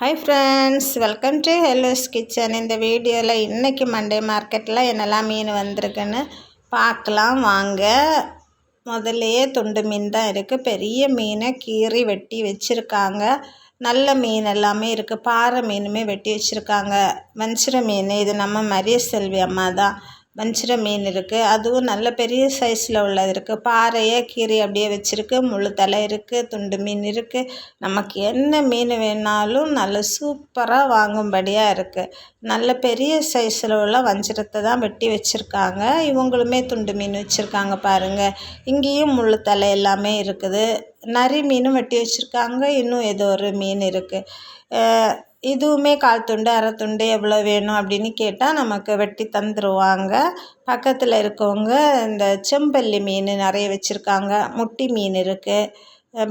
Hi friends welcome to hello's kitchen இந்த வீடியோவில் இன்றைக்கி மண்டே மார்க்கெட்டில் என்னெல்லாம் மீன் வந்திருக்குன்னு பார்க்கலாம். வாங்க முதல்லையே துண்டு மீன் தான் இருக்குது பெரிய மீனை கீறி வெட்டி வச்சுருக்காங்க. நல்ல மீன் எல்லாமே இருக்குது பாறை மீனுமே வெட்டி வச்சுருக்காங்க. வஞ்சிர மீன் இது நம்ம மரிய செல்வி அம்மா தான். வஞ்சிர மீன் இருக்குது அதுவும் நல்ல பெரிய சைஸில் உள்ளது இருக்குது பாறையே கீரை அப்படியே வச்சுருக்கு. முழு தலை இருக்குது துண்டு மீன் இருக்குது நமக்கு என்ன மீன் வேணாலும் நல்ல சூப்பராக வாங்கும்படியாக இருக்குது நல்ல பெரிய சைஸில் உள்ள வஞ்சிரத்தை தான் வெட்டி வச்சுருக்காங்க. இவங்களுமே துண்டு மீன் வச்சுருக்காங்க பாருங்கள் இங்கேயும் முழு தலை எல்லாமே இருக்குது. நரி மீனும் வெட்டி வச்சுருக்காங்க. இன்னும் ஏதோ ஒரு மீன் இருக்குது இதுவுமே கால் துண்டு அரை துண்டு எவ்வளோ வேணும் அப்படின்னு கேட்டால் நமக்கு வெட்டி தந்துடுவாங்க பக்கத்தில் இருக்கவங்க இந்த செம்பல்லி மீன் நிறைய வச்சுருக்காங்க. முட்டி மீன் இருக்குது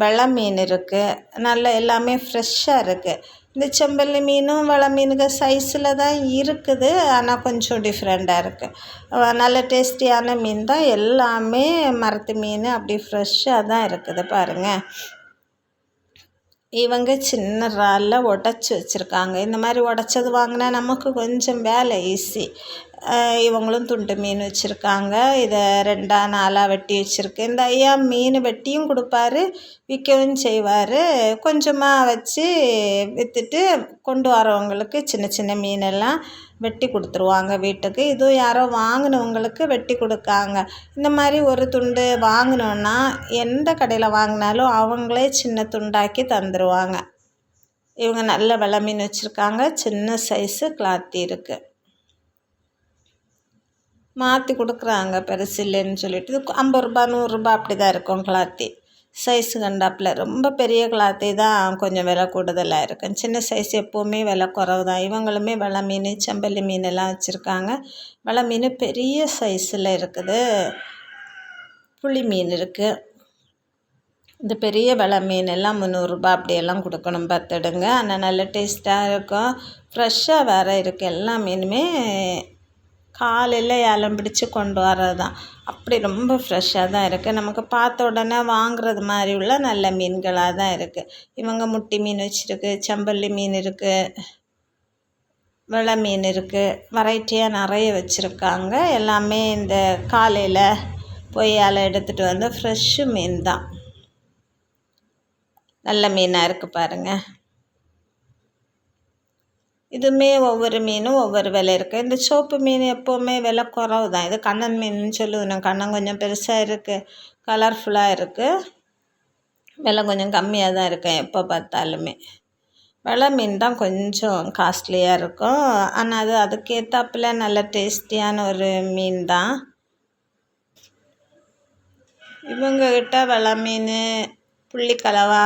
வெள்ளை மீன் இருக்குது நல்ல எல்லாமே ஃப்ரெஷ்ஷாக இருக்குது இந்த செம்பல்லி மீனும் வெலை மீனுங்க சைஸில் தான் இருக்குது ஆனால் கொஞ்சம் டிஃப்ரெண்ட்டாக இருக்குது நல்ல டேஸ்டியான மீன் தான். எல்லாமே மரத்து மீன் அப்படி ஃப்ரெஷ்ஷாக தான் இருக்குது பாருங்கள் இவங்க சின்ன இறாலில் உடச்சி வச்சுருக்காங்க. இந்த மாதிரி உடச்சது வாங்கினா நமக்கு கொஞ்சம் வேலை ஈஸி இவங்களும் துண்டு மீன் வச்சுருக்காங்க. இதை ரெண்டாக நாலாக வெட்டி வச்சுருக்கு இந்த ஐயா மீன் வெட்டியும் கொடுப்பாரு விற்கவும் செய்வார். கொஞ்சமாக வச்சு விற்றுட்டு கொண்டு வரவங்களுக்கு சின்ன சின்ன மீனெல்லாம் வெட்டி கொடுத்துருவாங்க வீட்டுக்கு. இதுவும் யாரோ வாங்கினவங்களுக்கு வெட்டி கொடுக்காங்க. இந்த மாதிரி ஒரு துண்டு வாங்கினோன்னா எந்த கடையில் வாங்கினாலும் அவங்களே சின்ன துண்டாக்கி தந்துடுவாங்க இவங்க நல்ல விலை மீன் வச்சுருக்காங்க. சின்ன சைஸு கிளாத்தி இருக்குது மாற்றி கொடுக்குறாங்க பெருசு இல்லைன்னு சொல்லிட்டு. ஐம்பது ரூபா நூறுரூபா அப்படி தான் இருக்கும் கிளாத்தி சைஸு கண்டாப்பில் ரொம்ப பெரிய கிளாத்தே தான் கொஞ்சம் விலை கூடுதலாக இருக்கும் சின்ன சைஸ் எப்போவுமே விலை குறவு தான். இவங்களுமே வெலை மீன் செம்பல்லி மீன் எல்லாம் வச்சுருக்காங்க. வெலை மீன் பெரிய சைஸில் இருக்குது. புளி மீன் இருக்குது இந்த பெரிய வெலை மீன் எல்லாம் முந்நூறுரூபா அப்படியெல்லாம் கொடுக்கணும் பார்த்துடுங்க. ஆனால் நல்ல டேஸ்ட்டாக இருக்கும். ஃப்ரெஷ்ஷாக வேறு இருக்குது எல்லா மீனுமே காலையில் ஏலம் பிடிச்சி கொண்டு வர்றது தான் அப்படி ரொம்ப ஃப்ரெஷ்ஷாக தான் இருக்குது நமக்கு பார்த்த உடனே வாங்குறது மாதிரி உள்ள நல்ல மீன்களாக தான் இருக்குது இவங்க முட்டி மீன் வச்சுருக்கு செம்பல்லி மீன் இருக்குது வெலை மீன் இருக்குது வெரைட்டியாக நிறைய வச்சுருக்காங்க. எல்லாமே இந்த காலையில் போய் அலை எடுத்துகிட்டு வந்து ஃப்ரெஷ்ஷு மீன் தான். நல்ல மீனாக இருக்குது பாருங்கள் இதுவுமே ஒவ்வொரு மீனும் ஒவ்வொரு விலை இருக்குது இந்த சோப்பு மீன் எப்போவுமே விலை குறவு தான். இது கண்ணன் மீன் சொல்லுவேன் கண்ணன் கொஞ்சம் பெருசாக இருக்குது கலர்ஃபுல்லாக இருக்குது விலை கொஞ்சம் கம்மியாக தான் இருக்கும் எப்போ பார்த்தாலுமே. விலை மீன் தான் கொஞ்சம் காஸ்ட்லியாக இருக்கும். ஆனால் அது அதுக்கேற்றாப்புல நல்ல டேஸ்டியான ஒரு மீன் தான். இவங்கக்கிட்ட விலை மீன் புள்ளிக்கலவா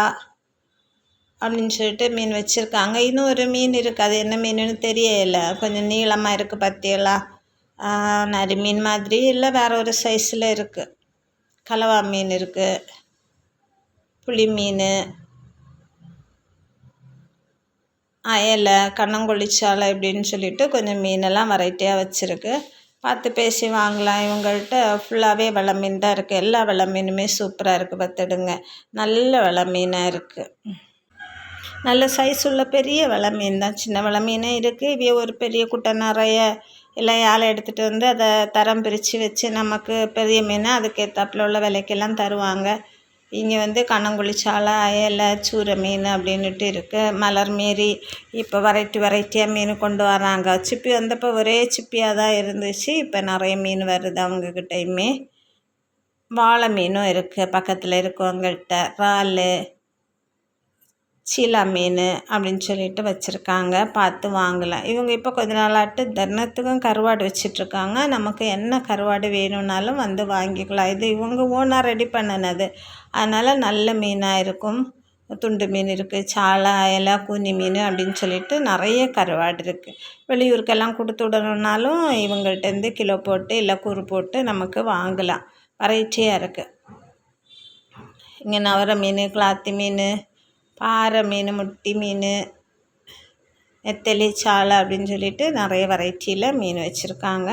அப்படின்னு சொல்லிட்டு மீன் வச்சுருக்காங்க. இன்னும் ஒரு மீன் இருக்குது அது என்ன மீனுன்னு தெரியலை. கொஞ்சம் நீளமாக இருக்குது பார்த்தியலா நரி மீன் மாதிரி. இல்லை வேறு ஒரு சைஸில் இருக்குது கலவா மீன் இருக்குது புளி மீன். அயலை கண்ணங்கொழிச்சாலை இப்படின்னு சொல்லிட்டு கொஞ்சம் மீனெல்லாம் வெரைட்டியாக வச்சுருக்கு. பார்த்து பேசி வாங்கலாம். இவங்கள்ட்ட ஃபுல்லாகவே வெலை மீன் தான் இருக்குது எல்லா வெலை மீனுமே சூப்பராக இருக்குது பார்த்துடுங்க. நல்ல வெலை மீனாக இருக்குது நல்ல சைஸ் உள்ள பெரிய வெலை மீன் தான். சின்ன வெலை மீனும் இருக்குது இவைய ஒரு பெரிய குட்டை நிறைய எல்லாம் யாழை எடுத்துகிட்டு வந்து அதை தரம் பிரித்து வச்சு நமக்கு பெரிய மீன் அதுக்கேற்றாப்புல உள்ள விலைக்கெல்லாம் தருவாங்க. இங்கே வந்து கண்ணங்குழி சாலை அயலை சூரை மீன் அப்படின்னுட்டு இருக்குது மலர் மாரி இப்போ வெரைட்டி வெரைட்டியாக மீன் கொண்டு வராங்க. சிப்பி வந்தப்போ ஒரே சிப்பியாக தான் இருந்துச்சு. இப்போ நிறைய மீன் வருது அவங்கக்கிட்டையுமே வாழை மீனும் இருக்குது பக்கத்தில் இருக்கவங்கள்ட்ட. இறால் சீலா மீன் அப்படின்னு சொல்லிட்டு வச்சுருக்காங்க. பார்த்து வாங்கலாம். இவங்க இப்போ கொஞ்ச நாளாட்டு தினத்துக்கும் கருவாடு வச்சிட்ருக்காங்க. நமக்கு என்ன கருவாடு வேணும்னாலும் வந்து வாங்கிக்கலாம். இது இவங்க ஓனாக ரெடி பண்ணினது. அதனால் நல்ல மீனாக இருக்கும். துண்டு மீன் இருக்குது சாலா இலை கூனி மீன் அப்படின்னு சொல்லிட்டு நிறைய கருவாடு இருக்குது வெளியூருக்கெல்லாம் கொடுத்து விடணுன்னாலும் இவங்கள்ட்டேருந்து கிலோ போட்டு இல்லை கூறு போட்டு நமக்கு வாங்கலாம். வெரைட்டியாக இருக்குது இங்கே நவர மீன் கிளாத்தி மீன் பாறை மீன் முட்டி மீன் நெத்தலி சாலை அப்படின்னு சொல்லிட்டு நிறைய வெரைட்டியில் மீன் வச்சுருக்காங்க.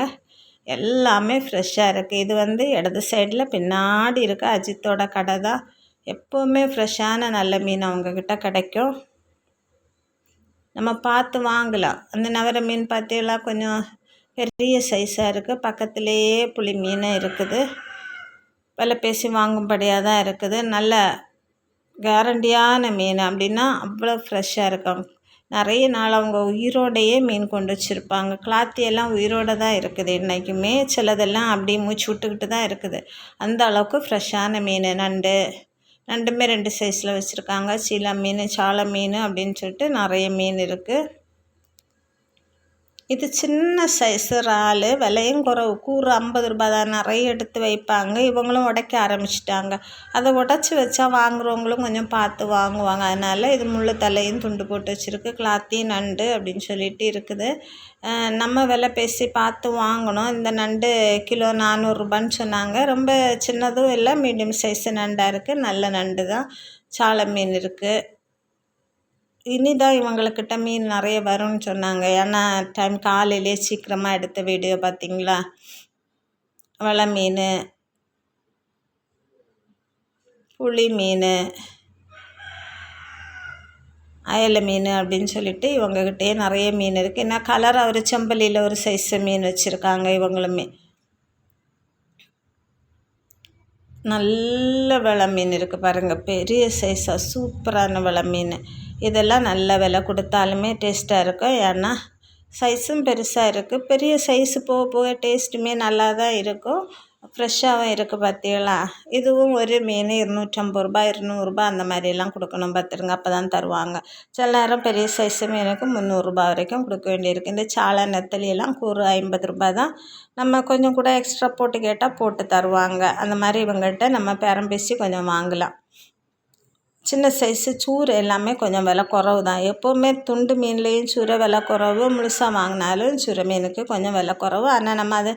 எல்லாமே ஃப்ரெஷ்ஷாக இருக்குது இது வந்து இடது சைடில் பின்னாடி இருக்க அஜித்தோட கடை தான். எப்போவுமே ஃப்ரெஷ்ஷான நல்ல மீன் அவங்கக்கிட்ட கிடைக்கும். நம்ம பார்த்து வாங்கலாம். அந்த நவர மீன் பார்த்தீங்களா? கொஞ்சம் பெரிய சைஸாக இருக்குது பக்கத்துலேயே புளி மீன் இருக்குது. விலை பேசி வாங்கும்படியாக தான் இருக்குது. நல்ல கேரண்டியான மீன் அப்படின்னா அவ்வளோ ஃப்ரெஷ்ஷாக இருக்கும். நிறைய நாள் அவங்க உயிரோடையே மீன் கொண்டு வச்சுருப்பாங்க. கிளாத்தி எல்லாம் உயிரோடு தான் இருக்குது இன்றைக்குமே சிலதெல்லாம் அப்படியே மூச்சு விட்டுக்கிட்டு தான் இருக்குது. அந்த அளவுக்கு ஃப்ரெஷ்ஷான மீன் நண்டு. நண்டுமே ரெண்டு சைஸில் வச்சுருக்காங்க. சீலா மீன் சால மீன் அப்படின்னு சொல்லிட்டு நிறைய மீன் இருக்குது இது சின்ன சைஸு இறால் விலையும் குறவு. கூறு ஐம்பது ரூபா தான். நிறைய எடுத்து வைப்பாங்க. இவங்களும் உடைக்க ஆரம்பிச்சிட்டாங்க. அதை உடச்சி வச்சா வாங்குறவங்களும் கொஞ்சம் பார்த்து வாங்குவாங்க. அதனால் இது முள்ளு தலையும் துண்டு போட்டு வச்சுருக்கு. கிளாத்தையும் நண்டு அப்படின்னு சொல்லிட்டு இருக்குது. நம்ம விலை பேசி பார்த்து வாங்கணும். இந்த நண்டு கிலோ நானூறுரூபான்னு சொன்னாங்க. ரொம்ப சின்னதும் இல்லை. மீடியம் சைஸு நண்டாக இருக்குது நல்ல நண்டு தான். சால மீன் இருக்குது இனி தான் இவங்களுக்கிட்ட மீன் நிறைய வரும்னு சொன்னாங்க. ஏன்னா டைம் காலையிலே சீக்கிரமாக எடுத்த வீடியோ பார்த்தீங்களா வலை மீன் புளி மீன் அயல மீன் அப்படின்னு சொல்லிட்டு இவங்கக்கிட்டே நிறைய மீன் இருக்குது ஏன்னா கலர் ஒரு செம்பலியில் ஒரு சைஸு மீன் வச்சுருக்காங்க இவங்களுமே. நல்ல வலை மீன் இருக்குது பாருங்கள் பெரிய சைஸாக சூப்பரான விலை மீன். இதெல்லாம் நல்ல விலை கொடுத்தாலுமே டேஸ்ட்டாக இருக்கும். ஏன்னா சைஸும் பெருசாக இருக்குது பெரிய சைஸு போக போக டேஸ்ட்டுமே நல்லா தான் இருக்கும். ஃப்ரெஷ்ஷாகவும் இருக்குது பார்த்தீங்களா இதுவும் ஒரு மீன் இருநூற்றம்பது ரூபா இருநூறுபா அந்த மாதிரிலாம் கொடுக்கணும் பார்த்துருங்க அப்போ தான் தருவாங்க. சில நேரம் பெரிய சைஸு மீனுக்கு முந்நூறுரூபா வரைக்கும் கொடுக்க வேண்டியிருக்கு. இந்த சாலை நெத்தலியெல்லாம் கூறு ஐம்பது ரூபா தான். நம்ம கொஞ்சம் கூட எக்ஸ்ட்ரா போட்டு கேட்டால் போட்டு தருவாங்க. அந்த மாதிரி இவங்கள்ட்ட நம்ம பேரம் பேசி கொஞ்சம் வாங்கலாம். சின்ன சைஸு சூறு எல்லாமே கொஞ்சம் விலை குறவு தான். எப்போவுமே துண்டு மீன்லேயும் சூறை விலை குறவு முழுசாக வாங்கினாலும் சூறை மீனுக்கு கொஞ்சம் விலை குறவு. ஆனால் நம்ம அது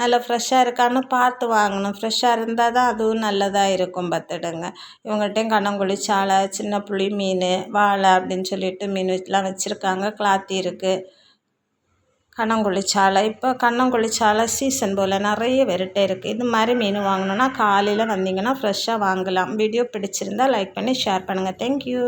நல்லா ஃப்ரெஷ்ஷாக இருக்கான்னு பார்த்து வாங்கணும். ஃப்ரெஷ்ஷாக இருந்தால் தான் அதுவும் நல்லதாக இருக்கும் பார்த்துடுங்க இவங்கள்ட்டையும் கண்ணங்குழி சாலை சின்ன புளி மீன் வாழை அப்படின்னு சொல்லிட்டு மீன் வச்சுலாம் வச்சுருக்காங்க. கிளாத்தி இருக்குது கண்ணங்குழிச்சாலை. இப்போ கண்ணங்குழிச்சாலை சீசன் போல் நிறைய வெரைட்டி இருக்குது இது மாதிரி மீன் வாங்கணுன்னா காலையில் வந்தீங்கன்னா ஃப்ரெஷ்ஷாக வாங்கலாம். வீடியோ பிடிச்சிருந்தால் லைக் பண்ணி ஷேர் பண்ணுங்கள் தேங்க்யூ